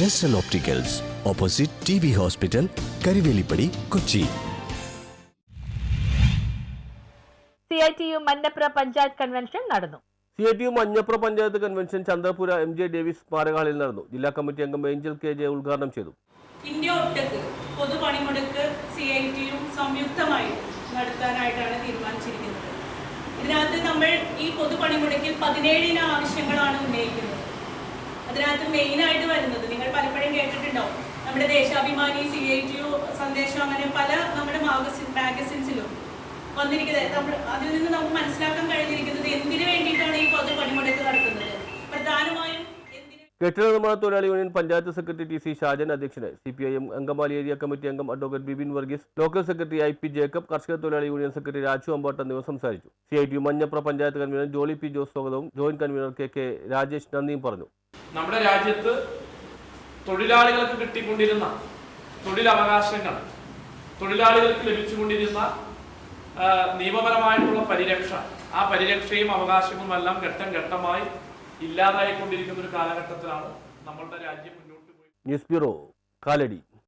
ജസ്റ്റൽ opticals opposite T B hospital Karivelippady Kochi C I T U Manjapra panchayat convention നടന്നു. C I T U Manjapra panchayat convention Chandrapura M J Davis സ്മാരകാളിൽ നടന്നു. ജില്ലാ committee അംഗം Angel K J ഉദ്ഘാടനം ചെയ്തു. India ഒട്ടക്ക് പൊതുപണിമുടക്ക് C I ടിയും സംയുക്തമായി നടത്താനായിട്ടാണ് തീരുമാനിച്ചിരിക്കുന്നത്. ഇതിനകത്ത് നമ്മൾ ഈ പൊതുപണിമുടക്കിൽ പതിനേഴിന ആവശ്യങ്ങളാണ് അതിനകത്ത് മെയിനായിട്ട് വരുന്നത്. നിങ്ങൾ പലപ്പോഴും കേട്ടിട്ടുണ്ടാവും. നമ്മുടെ ദേശാഭിമാനി സി ഐ ടി സന്ദേശം അങ്ങനെ പല നമ്മുടെ മാഗസിൻ മാഗസിൻസിലും വന്നിരിക്കുന്നത്. നമ്മൾ അതിൽ നിന്ന് നമുക്ക് മനസ്സിലാക്കാൻ കഴിഞ്ഞിരിക്കുന്നത് എന്തിനു വേണ്ടിയിട്ടാണ് ഈ പൊതു പണിമുടക്ക് നടക്കുന്നത്? പ്രധാനമായും കെട്ടിട നിർമ്മാണ തൊഴിലാളി union panchayat secretary T C Shajan അധ്യക്ഷനായി C P I M Angamaly area committee അംഗം advocate Bibin Varghese local secretary I P Jacob കർഷക തൊഴിലാളി യൂണിയൻ സെക്രട്ടറി രാജു അമ്പാട്ട് എന്നിവർ സംസാരിച്ചു. C I T Manjapra panchayat convener Jolly P Jose സ്വാഗതവും joint convener K K Rajesh നന്ദിയും പറഞ്ഞു. നമ്മുടെ രാജ്യത്ത് തൊഴിലാളികൾക്ക് കിട്ടിക്കൊണ്ടിരുന്ന തൊഴിലവകാശങ്ങൾ തൊഴിലാളികൾക്ക് ലഭിച്ചുകൊണ്ടിരുന്ന കൊണ്ടിരുന്ന നിയമപരമായിട്ടുള്ള പരിരക്ഷ ആ പരിരക്ഷയും അവകാശങ്ങളും എല്ലാം ഘട്ടം ഘട്ടമായി ഇല്ലാതായിക്കൊണ്ടിരിക്കുന്ന ഒരു കാലഘട്ടത്തിലാണ് നമ്മളുടെ രാജ്യം മുന്നോട്ട് പോയി. News bureau Kalady.